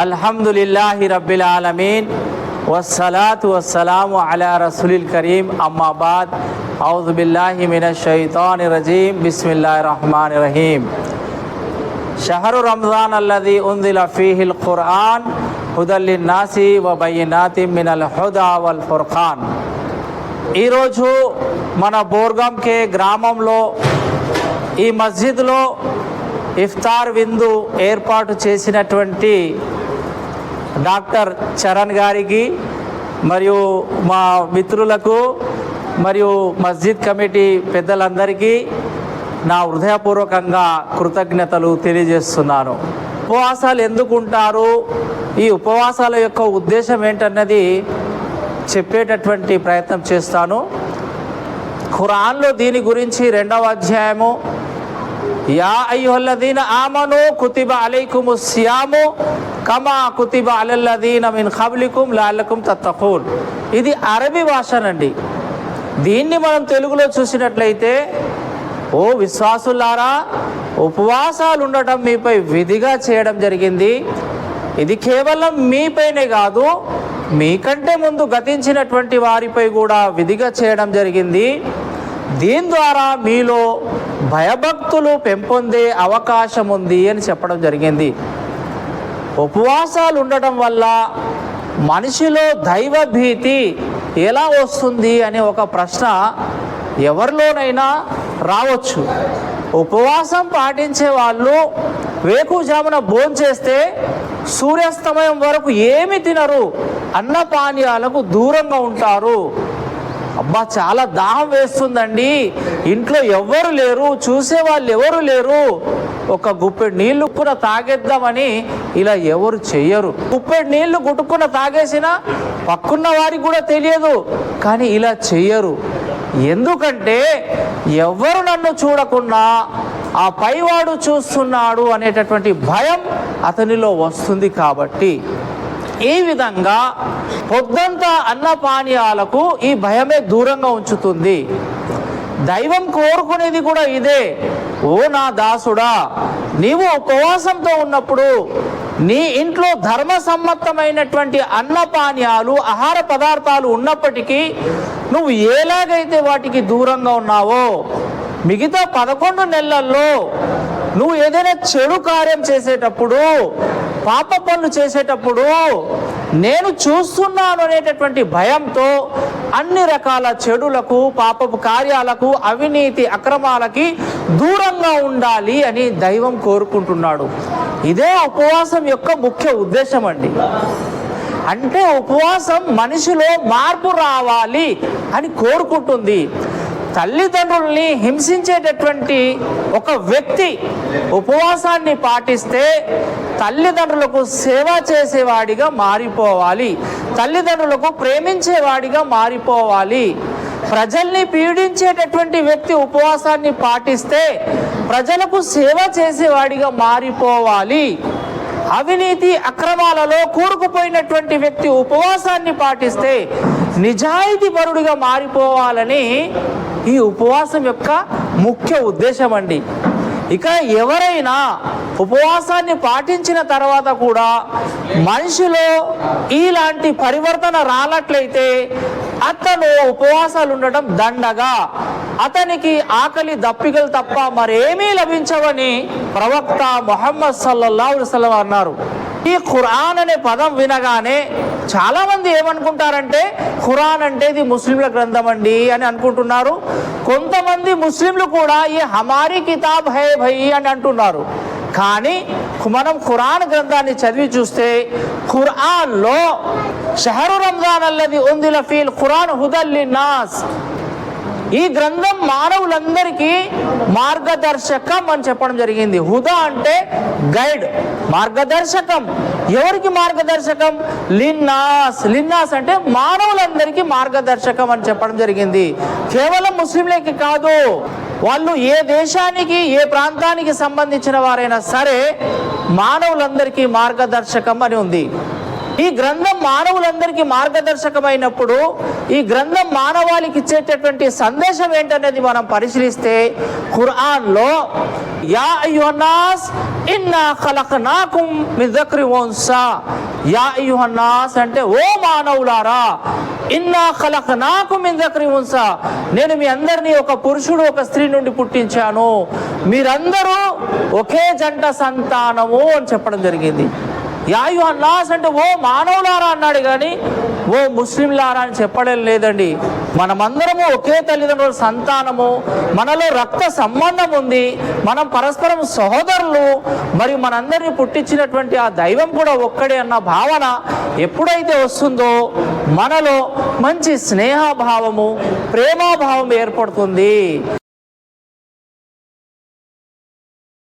అల్హమ్దులిల్లాహి రబ్బిల్ ఆలమీన్. వస్సలాతు వస్సలాము అలా రసూలిల్ కరీం. అమ్మాబాద్ ఔజుబిల్లాహి మిన షైతాని రజీం. బిస్మిల్లా రహమాన్ రహీం. షహరు రంజాన్ అల్లది ఉందిల ఫీహిల్ ఖురాన్ హుదల్లిన్ నాసి వ బయ్యినాతి మినల్ హుదా వల్ ఫుర్ఖాన్. ఈరోజు మన బోర్గంకే గ్రామంలో ఈ మస్జిద్లో ఇఫ్తార్ విందు ఏర్పాటు చేసినటువంటి డాక్టర్ చరణ్ గారికి మరియు మా మిత్రులకు మరియు మస్జిద్ కమిటీ పెద్దలందరికీ నా హృదయపూర్వకంగా కృతజ్ఞతలు తెలియజేస్తున్నాను. ఉపవాసాలు ఎందుకు ఉంటారు? ఈ ఉపవాసాల యొక్క ఉద్దేశం ఏంటన్నది చెప్పేటటువంటి ప్రయత్నం చేస్తాను. ఖురాన్లో దీని గురించి రెండవ అధ్యాయము యా అయ్యుహల్లదీన ఆమను కుతిబ అలైకుము సియాము కమా కుతిబ అలల్లదీన మిన్ ఖబ్లికుం లాల్లకుం తత్తఖూన్ ఇది అరబీ భాషనండి. దీన్ని మనం తెలుగులో చూసినట్లయితే ఓ విశ్వాసులారా ఉపవాసాలు ఉండటం మీపై విధిగా చేయడం జరిగింది. ఇది కేవలం మీపైనే కాదు మీకంటే ముందు గతించినటువంటి వారిపై కూడా విధిగా చేయడం జరిగింది. దీని ద్వారా మీలో భయభక్తులు పెంపొందే అవకాశం ఉంది అని చెప్పడం జరిగింది. ఉపవాసాలు ఉండటం వల్ల మనిషిలో దైవ భీతి ఎలా వస్తుంది అనే ఒక ప్రశ్న ఎవరిలోనైనా రావచ్చు. ఉపవాసం పాటించే వాళ్ళు వేకుజామున భోంచేస్తే సూర్యాస్తమయం వరకు ఏమి తినరు అన్నపానీయాలకు దూరంగా ఉంటారు. అబ్బా చాలా దాహం వేస్తుందండి. ఇంట్లో ఎవ్వరు లేరు చూసే వాళ్ళు ఎవరు లేరు. ఒక గుప్పెడు నీళ్ళు కూడా తాగేద్దామని ఇలా ఎవరు చెయ్యరు. గుప్పెడు నీళ్ళు గుట్టుకున్న తాగేసినా పక్కున్న వారికి కూడా తెలియదు కానీ ఇలా చెయ్యరు. ఎందుకంటే ఎవరు నన్ను చూడకుండా ఆ పైవాడు చూస్తున్నాడు అనేటటువంటి భయం అతనిలో వస్తుంది కాబట్టి ఈ విధంగా పొద్దంతా అన్నపానీయాలకు ఈ భయమే దూరంగా ఉంచుతుంది? దైవం కోరుకునేది కూడా ఇదే. ఓ నా దాసుడా నీవు ఉపవాసంతో ఉన్నప్పుడు నీ ఇంట్లో ధర్మసమ్మతమైనటువంటి అన్నపానీయాలు ఆహార పదార్థాలు ఉన్నప్పటికీ నువ్వు ఎలాగైతే వాటికి దూరంగా ఉన్నావో మిగతా పదకొండు నెలల్లో నువ్వు ఏదైనా చెడు కార్యం చేసేటప్పుడు పాప పనులు చేసేటప్పుడు నేను చూస్తున్నాను అనేటటువంటి భయంతో అన్ని రకాల చెడులకు పాపపు కార్యాలకు అవినీతి అక్రమాలకి దూరంగా ఉండాలి అని దైవం కోరుకుంటున్నాడు. ఇదే ఉపవాసం యొక్క ముఖ్య ఉద్దేశం అండి. అంటే ఉపవాసం మనిషిలో మార్పు రావాలి అని కోరుకుంటుంది. తల్లిదండ్రుల్ని హింసించేటటువంటి ఒక వ్యక్తి ఉపవాసాన్ని పాటిస్తే తల్లిదండ్రులకు సేవ చేసేవాడిగా మారిపోవాలి. తల్లిదండ్రులకు ప్రేమించేవాడిగా మారిపోవాలి. ప్రజల్ని పీడించేటటువంటి వ్యక్తి ఉపవాసాన్ని పాటిస్తే ప్రజలకు సేవ చేసేవాడిగా మారిపోవాలి. అవినీతి అక్రమాలలో కూరుకుపోయినటువంటి వ్యక్తి ఉపవాసాన్ని పాటిస్తే నిజాయితీ పరుడిగా మారిపోవాలని ఈ ఉపవాసం యొక్క ముఖ్య ఉద్దేశం అండి. ఇక ఎవరైనా ఉపవాసాన్ని పాటించిన తర్వాత కూడా మనిషిలో ఇలాంటి పరివర్తన రానట్లయితే అతను ఉపవాసాలు ఉండటం దండగా. అతనికి ఆకలి దప్పికలు తప్ప మరేమీ లభించవని ప్రవక్త మొహమ్మద్ సల్లల్లా అన్నారు. ఈ ఖురాన్ అనే పదం వినగానే చాలామంది ఏమనుకుంటారంటే ఖురాన్ అంటే ఇది ముస్లింల గ్రంథం అండి అని అనుకుంటున్నారు. కొంతమంది ముస్లింలు కూడా ఈ హమారీ కితాబ్ హై భయ్ అని అంటున్నారు. కానీ మనం ఖురాన్ గ్రంథాన్ని చదివి చూస్తే ఖురాన్లో షహరు రంజాన్ అల్లది ఉందిల ఫీల్ ఖురాన్ హుదల్లి నాస్ ఈ గ్రంథం మానవులందరికీ మార్గదర్శకం అని చెప్పడం జరిగింది. హుదా అంటే గైడ్ మార్గదర్శకం. ఎవరికి మార్గదర్శకం? లిన్నాస్. లిన్నాస్ అంటే మానవులందరికీ మార్గదర్శకం అని చెప్పడం జరిగింది. కేవలం ముస్లింలకి కాదు వాళ్ళు ఏ దేశానికి ఏ ప్రాంతానికి సంబంధించిన వారైనా సరే మానవులందరికీ మార్గదర్శకం అని ఉంది. ఈ గ్రంథం మానవులందరికీ మార్గదర్శకమైనప్పుడు ఈ గ్రంథం మానవాళికి ఇచ్చేటటువంటి సందేశం ఏంటనేది మనం పరిశీలిస్తే ఖురాన్లో యా అయ్యుహన్నాస్ ఇన్నా ఖలఖనాకుం మిన్ దక్రి వన్సా. యా అయ్యుహన్నాస్ అంటే ఓ మానవులారా ఇన్నా ఖలఖనాకుం మిన్ దక్రి నేను మీ అందరినీ ఒక పురుషుడు ఒక స్త్రీ నుండి పుట్టించాను. మీరందరూ ఒకే జంట సంతానము అని చెప్పడం జరిగింది. యాయు అన్నాస్ అంటే ఓ మానవులారా అన్నాడు కానీ ఓ ముస్లింలారా అని చెప్పడం లేదండి. మనమందరము ఒకే తల్లిదండ్రుల సంతానము మనలో రక్త సంబంధం ఉంది మనం పరస్పరం సహోదరులు మరి మనందరినీ పుట్టించినటువంటి ఆ దైవం కూడా ఒక్కడే అన్న భావన ఎప్పుడైతే వస్తుందో మనలో మంచి స్నేహభావము ప్రేమాభావం ఏర్పడుతుంది.